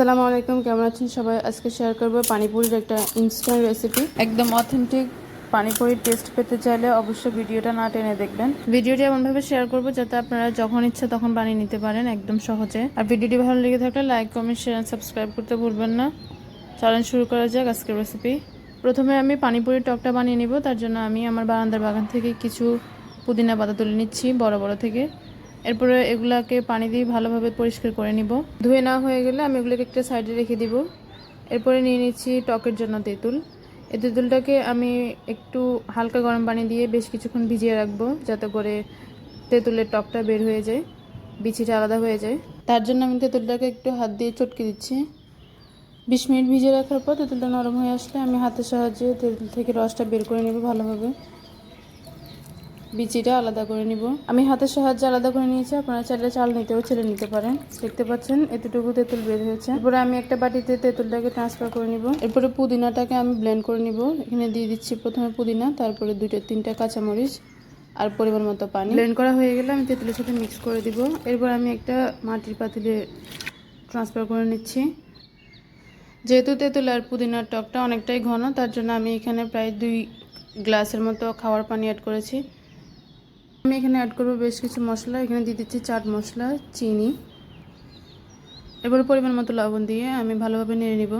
আসসালামু আলাইকুম, কেমন আছেন সবাই? আজকে শেয়ার করব পানিপুরির একটা ইনস্ট্যান্ট রেসিপি একদম অথেন্টিক পানিপুরির টেস্ট পেতে চাইলে অবশ্যই ভিডিওটা না টেনে দেখবেন। ভিডিওটি এমনভাবে শেয়ার করব যাতে আপনারা যখন ইচ্ছা তখন বানিয়ে নিতে পারেন একদম সহজে। আর ভিডিওটি ভালো লেগে থাকলে লাইক কমেন্ট শেয়ার সাবস্ক্রাইব করতে ভুলবেন না। চ্যালেঞ্জ শুরু করা যাক আজকের রেসিপি প্রথমে আমি পানিপুরির টকটা বানিয়ে নিব। তার জন্য আমি আমার বারান্দার বাগান থেকে কিছু পুদিনা পাতা তুলে নিচ্ছি, বড় বড় থেকে। এরপরে এগুলাকে পানি দিয়ে ভালোভাবে পরিষ্কার করে নিব। ধুয়ে নেওয়া হয়ে গেলে আমি এগুলোকে একটা সাইডে রেখে দিব। এরপরে নিয়ে নিচ্ছি টকের জন্য তেঁতুল। এই তেঁতুলটাকে আমি একটু হালকা গরম পানি দিয়ে বেশ কিছুক্ষণ ভিজিয়ে রাখব যাতে করে তেঁতুলের টকটা বের হয়ে যায়, বিচিটা আলাদা হয়ে যায়। তার জন্য আমি তেঁতুলটাকে একটু হাত দিয়ে চটকে দিচ্ছি। বিশ মিনিট ভিজিয়ে রাখার পর তেঁতুলটা নরম হয়ে আসলে আমি হাতের সাহায্যে তেঁতুল থেকে রসটা বের করে নেব ভালোভাবে। বিচিটা আলাদা করে নিব। আমি হাতের সাহায্যে আলাদা করে নিয়েছি, আপনারা চাইলে চাল নিতেও ছেলে নিতে পারেন। দেখতে পাচ্ছেন, এতটুকু তেঁতুল বের হয়েছে। এরপরে আমি একটা বাটিতে তেঁতুলটাকে ট্রান্সফার করে নিব। এরপরে পুদিনাটাকে আমি ব্লেন্ড করে নিব। এখানে দিয়ে দিচ্ছি প্রথমে পুদিনা, তারপরে দুইটা, তিনটা কাঁচামরিচ আর পরিমাণ মতো পানি। ব্লেন্ড করা হয়ে গেলে আমি তেঁতুলের সাথে মিক্স করে দিব। এরপর আমি একটা মাটির পাতিলে ট্রান্সফার করে নিচ্ছি। যেহেতু তেঁতুল আর পুদিনার টকটা অনেকটাই ঘন, তার জন্য আমি এখানে প্রায় দুই গ্লাসের মতো খাওয়ার পানি অ্যাড করেছি। আমি এখানে অ্যাড করব বেশ কিছু মশলা। এখানে দিয়ে দিচ্ছি চাট মশলা, চিনি। এবার পরিমাণ মতো লবণ দিয়ে আমি ভালোভাবে নেড়ে নিব,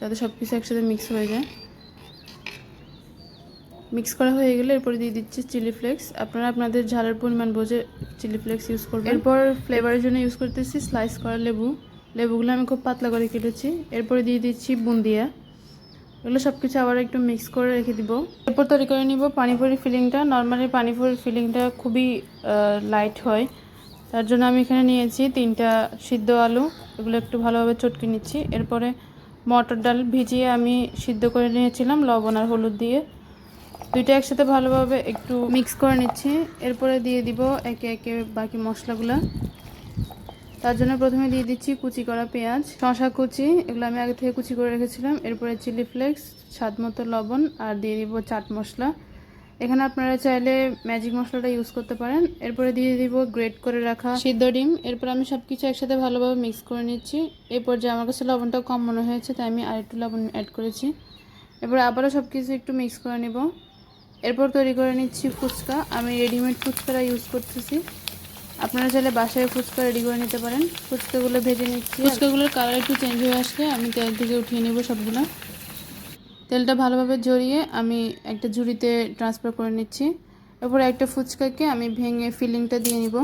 যাতে সব কিছু একসাথে মিক্স হয়ে যায়। মিক্স করা হয়ে গেলে এরপরে দিয়ে দিচ্ছি চিলি ফ্লেক্স আপনারা আপনাদের ঝালের পরিমাণ বোঝে চিলি ফ্লেক্স ইউজ করবেন। এরপর ফ্লেভারের জন্য ইউজ করতেছি স্লাইস করা লেবু। লেবুগুলো আমি খুব পাতলা করে কেটেছি। এরপরে দিয়ে দিচ্ছি বুন্দিয়া। এগুলো সব কিছু আবার একটু মিক্স করে রেখে দিব। এরপর তৈরি করে নিব পানিপুরি ফিলিংটা নর্মালি পানিপুরি ফিলিংটা খুবই লাইট হয়। তার জন্য আমি এখানে নিয়েছি তিনটা সিদ্ধ আলু। এগুলো একটু ভালোভাবে চটকে নিচ্ছি। এরপরে মটর ডাল ভিজিয়ে আমি সিদ্ধ করে নিয়েছিলাম লবণ আর হলুদ দিয়ে। দুইটা একসাথে ভালোভাবে একটু মিক্স করে নিচ্ছি। এরপরে দিয়ে দিব একে একে বাকি মশলাগুলো। তার জন্য প্রথমে দিয়ে দিচ্ছি কুচি করা পেঁয়াজ শশা কুচি, এগুলো আমি আগে থেকে কুচি করে রেখেছিলাম। এরপরে চিলি ফ্লেক্স, স্বাদ মতো লবণ, আর দিয়ে দিব চাট মশলা। এখানে আপনারা চাইলে ম্যাজিক মশলাটা ইউজ করতে পারেন। এরপরে দিয়ে দিব গ্রেট করে রাখা সিদ্ধ ডিম। এরপর আমি সব কিছু একসাথে ভালোভাবে মিক্স করে নিচ্ছি। এরপর যে আমার কাছে লবণটা কম মনে হয়েছে, তাই আমি আরেকটু লবণ অ্যাড করেছি। এরপর আবারও সব কিছু একটু মিক্স করে নেব। এরপর তৈরি করে নিচ্ছি ফুচকা। আমি রেডিমেড ফুচকাটা ইউজ করতেছি। আপনারা চাইলে বাসায় ফুচকা রেডি করে নিতে পারেন। ফুচকাগুলো ভেজে নিচ্ছি। ফুচকাগুলোর কালার একটু চেঞ্জ হয়ে আসলে আমি তেল থেকে উঠিয়ে নেব সবগুলো। তেলটা ভালোভাবে জড়িয়ে আমি একটা ঝুড়িতে ট্রান্সফার করে নিচ্ছি। এরপরে একটা ফুচকাকে আমি ভেঙে ফিলিংটা দিয়ে নিব।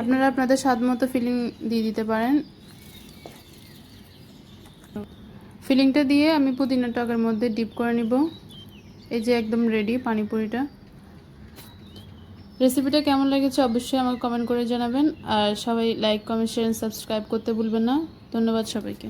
আপনারা আপনাদের স্বাদ মতো ফিলিং দিয়ে দিতে পারেন। ফিলিংটা দিয়ে আমি পুদিনা টকের মধ্যে ডিপ করে নিব। এই যে একদম রেডি পানিপুরিটা। রেসিপিটা কেমন লেগেছে অবশ্যই আমাকে কমেন্ট করে জানাবেন। আর সবাই লাইক কমেন্ট শেয়ার সাবস্ক্রাইব করতে ভুলবেন না। ধন্যবাদ সবাইকে।